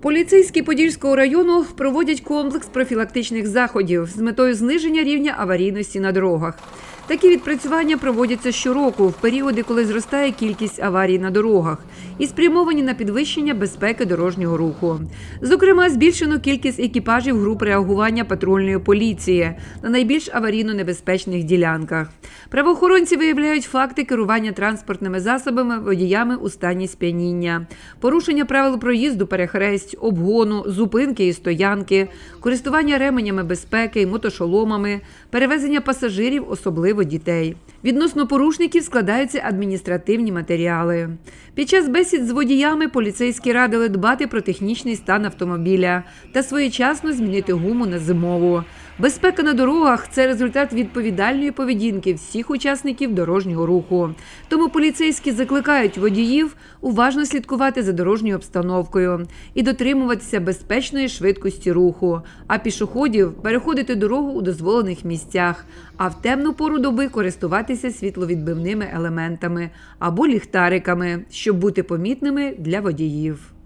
Поліцейські Подільського району проводять комплекс профілактичних заходів з метою зниження рівня аварійності на дорогах. Такі відпрацювання проводяться щороку в періоди, коли зростає кількість аварій на дорогах, і спрямовані на підвищення безпеки дорожнього руху. Зокрема, збільшено кількість екіпажів груп реагування патрульної поліції на найбільш аварійно небезпечних ділянках. Правоохоронці виявляють факти керування транспортними засобами водіями у стані сп'яніння, порушення правил проїзду перехресть, обгону, зупинки і стоянки, користування ременями безпеки, мотошоломами, перевезення пасажирів, особливо дітей. Відносно порушників складаються адміністративні матеріали. Під час бесід з водіями поліцейські радили дбати про технічний стан автомобіля та своєчасно змінити гуму на зимову. Безпека на дорогах це результат відповідальної поведінки всіх учасників дорожнього руху. Тому поліцейські закликають водіїв уважно слідкувати за дорожньою обстановкою і дотримуватися безпечної швидкості руху, а пішоходів переходити дорогу у дозволених місцях, а в темну пору доби користуватися світловідбивними елементами або ліхтариками, щоб бути помітними для водіїв.